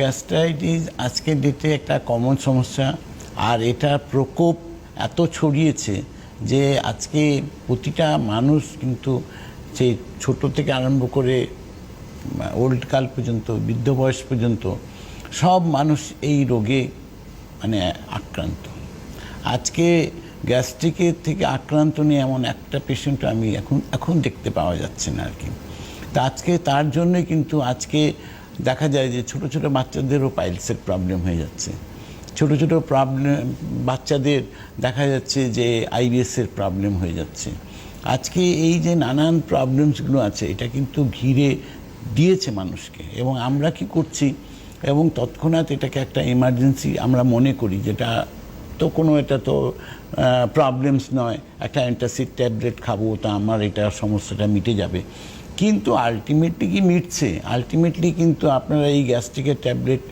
Gastritis আজকের ডেটে একটা কমন সমস্যা, আর এটা প্রকোপ এত ছড়িয়েছে যে আজকে প্রতিটা মানুষ কিন্তু সেই ছোট থেকে আরম্ভ করে ওল্ড কাল পর্যন্ত, বৃদ্ধ বয়স পর্যন্ত সব মানুষ এই রোগে মানে আক্রান্ত। আজকে গ্যাস্ট্রিকের থেকে আক্রান্ত নিয়ে এমন একটা পেশেন্ট আমি এখন এখন দেখতে পাওয়া যাচ্ছে না আর কি। তা আজকে তার জন্যই কিন্তু আজকে দেখা যায় যে ছোট ছোট বাচ্চাদেরও পাইলসের প্রবলেম হয়ে যাচ্ছে। ছোট ছোট প্রবলেম বাচ্চাদের দেখা যাচ্ছে যে আইবিএসের প্রবলেম হয়ে যাচ্ছে। আজকে এই যে নানান প্রবলেমসগুলো আছে, এটা কিন্তু ঘিরে দিয়েছে মানুষকে। এবং আমরা কি করছি? এবং তৎক্ষণাৎ এটাকে একটা এমার্জেন্সি আমরা মনে করি, যেটা তো কোনো এটা তো প্রবলেমস নয়। একটা অ্যান্টাসিড ট্যাবলেট খাব, তা আমার এটা সমস্যাটা মিটে যাবে। কিন্তু আলটিমেটলি কি মিটছে? আলটিমেটলি কিন্তু আপনারা এই গ্যাস্ট্রিকের ট্যাবলেট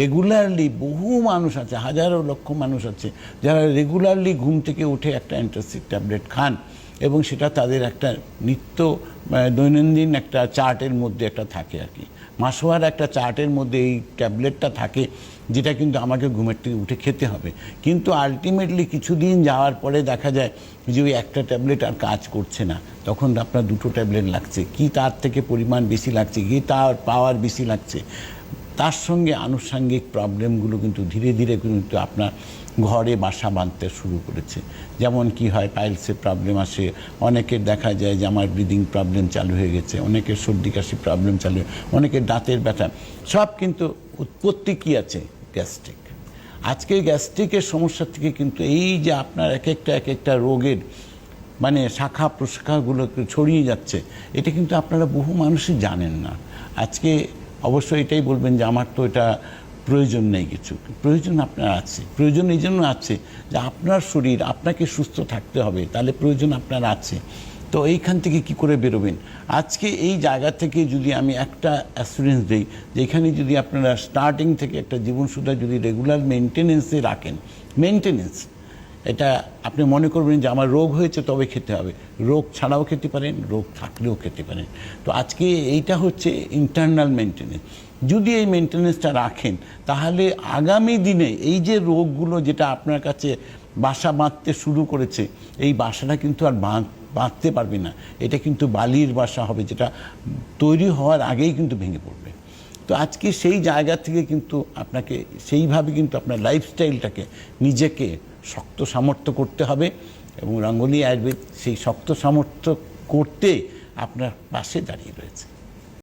রেগুলারলি বহু মানুষ আছে, হাজারো লক্ষ মানুষ আছে, যারা রেগুলারলি ঘুম থেকে উঠে একটা অ্যান্টাসিড ট্যাবলেট খান এবং সেটা তাদের একটা নিত্য দৈনন্দিন একটা চার্টের মধ্যে একটা থাকে আর কি। মাসোয়ার একটা চার্টের মধ্যে এই ট্যাবলেটটা থাকে, যেটা কিন্তু আমাকে ঘুমের থেকে উঠে খেতে হবে। কিন্তু আলটিমেটলি কিছুদিন যাওয়ার পরে দেখা যায় যে ওই একটা ট্যাবলেট আর কাজ করছে না। তখন আপনার দুটো ট্যাবলেট লাগছে। কি তার থেকে পরিমাণ বেশি লাগছে? কি তার পাওয়ার বেশি লাগছে? তার সঙ্গে আনুষাঙ্গিক প্রবলেমগুলো কিন্তু ধীরে ধীরে কিন্তু আপনার ঘরে বাসা বাঁধতে শুরু করেছে। যেমন কি হয়, পাইলসের প্রবলেম আসে অনেকের দেখা যায় যে আমার ব্রিদিং প্রবলেম চালু হয়ে গেছে, অনেকের সর্দি কাশি প্রবলেম চালু অনেকের দাঁতের ব্যথা, সব কিন্তু উৎপত্তি কী আছে? গ্যাস্ট্রিক। আজকে গ্যাস্ট্রিকের সমস্যা থেকে কিন্তু এই যে আপনার এক একটা এক একটা রোগের মানে শাখা প্রশাখাগুলো ছড়িয়ে যাচ্ছে, এটা কিন্তু আপনারা বহু মানুষই জানেন না। আজকে অবশ্যই এটাই বলবেন যে আমার তো এটা প্রয়োজন নেই কিছু। প্রয়োজন আপনার আছে। প্রয়োজন এই জন্য আছে যে আপনার শরীর, আপনাকে সুস্থ থাকতে হবে, তাহলে প্রয়োজন আপনার আছে। তো এইখান থেকে কি করে বেরোবেন? আজকে এই জায়গা থেকে যদি আমি একটা অ্যাসুরেন্স দিই যে এখানে যদি আপনারা স্টার্টিং থেকে একটা জীবনসুদ্ধা যদি রেগুলার মেনটেনেন্সে রাখেন মেনটেনেন্স এটা আপনি মনে করবেন যে আমার রোগ হয়েছে, তবে খেতে হবে। রোগ ছাড়াও খেতে পারেন, রোগ থাকলেও খেতে পারেন। তো আজকে এইটা হচ্ছে ইন্টারনাল মেনটেনেন্স যদি এই মেনটেনেন্সটা রাখেন, তাহলে আগামী দিনে এই যে রোগগুলো যেটা আপনার কাছে বাসা বাঁধতে শুরু করেছে, এই বাসাটা কিন্তু আর বাঁধ, বাঁধতে পারবে না। এটা কিন্তু বালির বাসা হবে, যেটা তৈরি হওয়ার আগেই কিন্তু ভেঙে পড়বে। তো আজকে সেই জায়গা থেকে কিন্তু আপনাকে, সেইভাবে কিন্তু আপনার লাইফস্টাইলটাকে নিজেকে শক্ত সামর্থ্য করতে হবে এবং রঙ্গলি আয়ুর্বেদ সেই শক্ত সামর্থ্য করতে আপনার পাশে দাঁড়িয়ে রয়েছে।